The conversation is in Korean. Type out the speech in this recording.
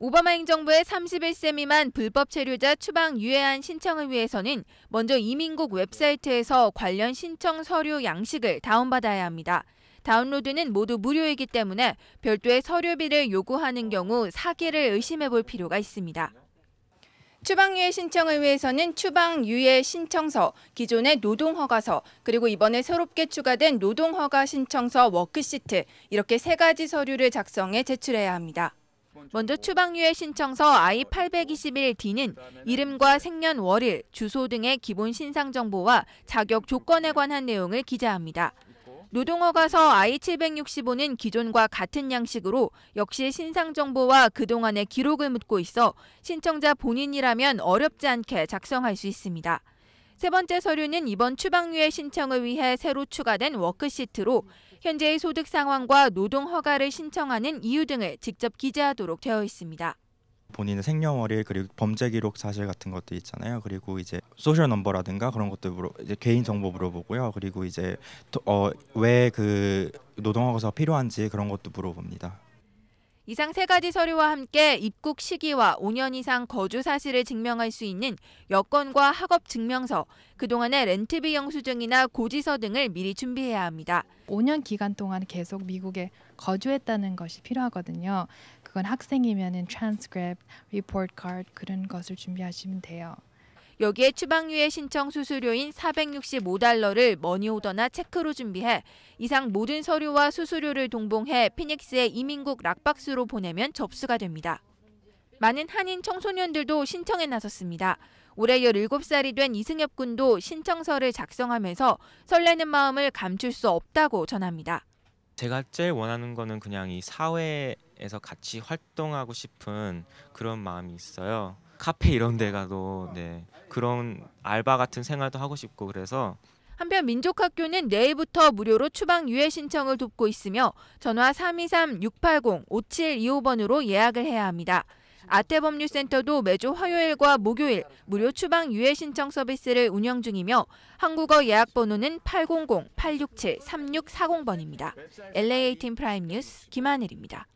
오바마 행정부의 31세 미만 불법 체류자 추방 유예안 신청을 위해서는 먼저 이민국 웹사이트에서 관련 신청 서류 양식을 다운받아야 합니다. 다운로드는 모두 무료이기 때문에 별도의 서류비를 요구하는 경우 사기를 의심해 볼 필요가 있습니다. 추방유예 신청을 위해서는 추방유예 신청서, 기존의 노동허가서, 그리고 이번에 새롭게 추가된 노동허가 신청서 워크시트 이렇게 세 가지 서류를 작성해 제출해야 합니다. 먼저 추방유예 신청서 I-821D는 이름과 생년 월일, 주소 등의 기본 신상 정보와 자격 조건에 관한 내용을 기재합니다. 노동허가서 I-765는 기존과 같은 양식으로 역시 신상 정보와 그동안의 기록을 묻고 있어 신청자 본인이라면 어렵지 않게 작성할 수 있습니다. 세 번째 서류는 이번 추방유예 신청을 위해 새로 추가된 워크시트로 현재의 소득 상황과 노동 허가를 신청하는 이유 등을 직접 기재하도록 되어 있습니다. 본인의 생년월일 그리고 범죄 기록 사실 같은 것도 있잖아요. 그리고 이제 소셜 넘버라든가 그런 것도 물어 이제 개인 정보 물어보고요. 그리고 이제 어, 왜 그 노동허가서 필요한지 그런 것도 물어봅니다. 이상 세 가지 서류와 함께 입국 시기와 5년 이상 거주 사실을 증명할 수 있는 여권과 학업 증명서, 그동안의 렌트비 영수증이나 고지서 등을 미리 준비해야 합니다. 5년 기간 동안 계속 미국에 거주했다는 것이 필요하거든요. 그건 학생이면은 transcript, report card 그런 것을 준비하시면 돼요. 여기에 추방유예 신청 수수료인 465달러를 머니오더나 체크로 준비해 이상 모든 서류와 수수료를 동봉해 피닉스의 이민국 락박스로 보내면 접수가 됩니다. 많은 한인 청소년들도 신청에 나섰습니다. 올해 17살이 된 이승엽 군도 신청서를 작성하면서 설레는 마음을 감출 수 없다고 전합니다. 제가 제일 원하는 거는 그냥 이 사회에서 같이 활동하고 싶은 그런 마음이 있어요. 카페 이런 데 가도 네 그런 알바 같은 생활도 하고 싶고 그래서 한편 민족학교는 내일부터 무료로 추방 유예 신청을 돕고 있으며 전화 323-680-5725번으로 예약을 해야 합니다. 아태법률센터도 매주 화요일과 목요일 무료 추방 유예 신청 서비스를 운영 중이며 한국어 예약 번호는 800-867-3640번입니다. LA18 프라임 뉴스 김하늘입니다.